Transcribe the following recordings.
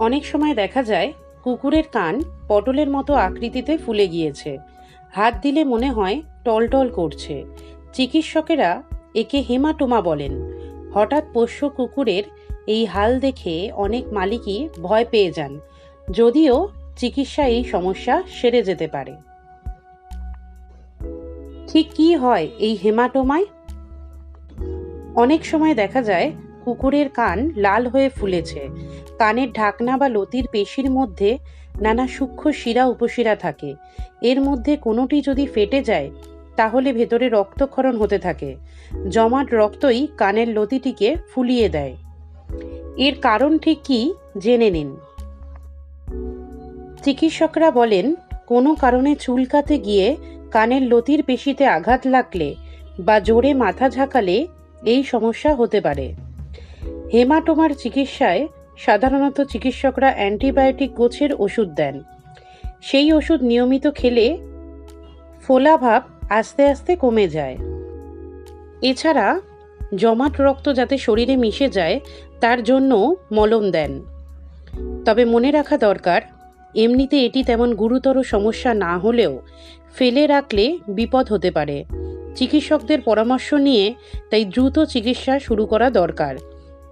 অনেক সময় দেখা যায়, কুকুরের কান পটলের মতো আকৃতিতে ফুলে গিয়েছে। হাত দিলে মনে হয় টলটল করছে। চিকিৎসকেরা একে হেমাটোমা বলেন। হঠাৎ পোষ্য কুকুরের এই হাল দেখে অনেক মালিকই ভয় পেয়ে যান। যদিও চিকিৎসা এই সমস্যা সেরে যেতে পারে। ঠিক কী হয় এই হেমাটোমায়? অনেক সময় দেখা যায় কুকুরের কান লাল হয়ে ফুলেছে। কানের ঢাকনা বা লতির পেশির মধ্যে নানা সূক্ষ্ম শিরা উপশিরা থাকে। এর মধ্যে কোনোটি যদি ফেটে যায়, তাহলে ভেতরে রক্তক্ষরণ হতে থাকে। জমাট রক্তই কানের লতিটিকে ফুলিয়ে দেয়। এর কারণ ঠিক কী, জেনে নিন। চিকিৎসকরা বলেন, কোনো কারণে চুলকাতে গিয়ে কানের লতির পেশিতে আঘাত লাগলে বা জোরে মাথা ঝাঁকালে এই সমস্যা হতে পারে। হেমাটোমার চিকিৎসায় সাধারণত চিকিৎসকরা অ্যান্টিবায়োটিক গোছের ওষুধ দেন। সেই ওষুধ নিয়মিত খেলে ফোলাভাব আস্তে আস্তে কমে যায়। এছাড়া জমাট রক্ত যাতে শরীরে মিশে যায়, তার জন্য মলম দেন। তবে মনে রাখা দরকার, এমনিতে এটি তেমন গুরুতর সমস্যা না হলেও ফেলে রাখলে বিপদ হতে পারে। চিকিৎসকদের পরামর্শ নিয়ে তাই দ্রুত চিকিৎসা শুরু করা দরকার।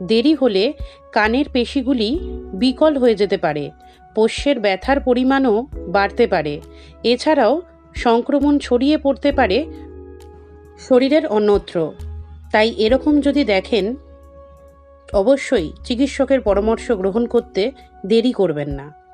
দেরি হলে কানের পেশিগুলি বিকল হয়ে যেতে পারে, পোষ্যের ব্যথার পরিমাণও বাড়তে পারে। এছাড়াও সংক্রমণ ছড়িয়ে পড়তে পারে শরীরের অন্যত্র। তাই এরকম যদি দেখেন, অবশ্যই চিকিৎসকের পরামর্শ গ্রহণ করতে দেরি করবেন না।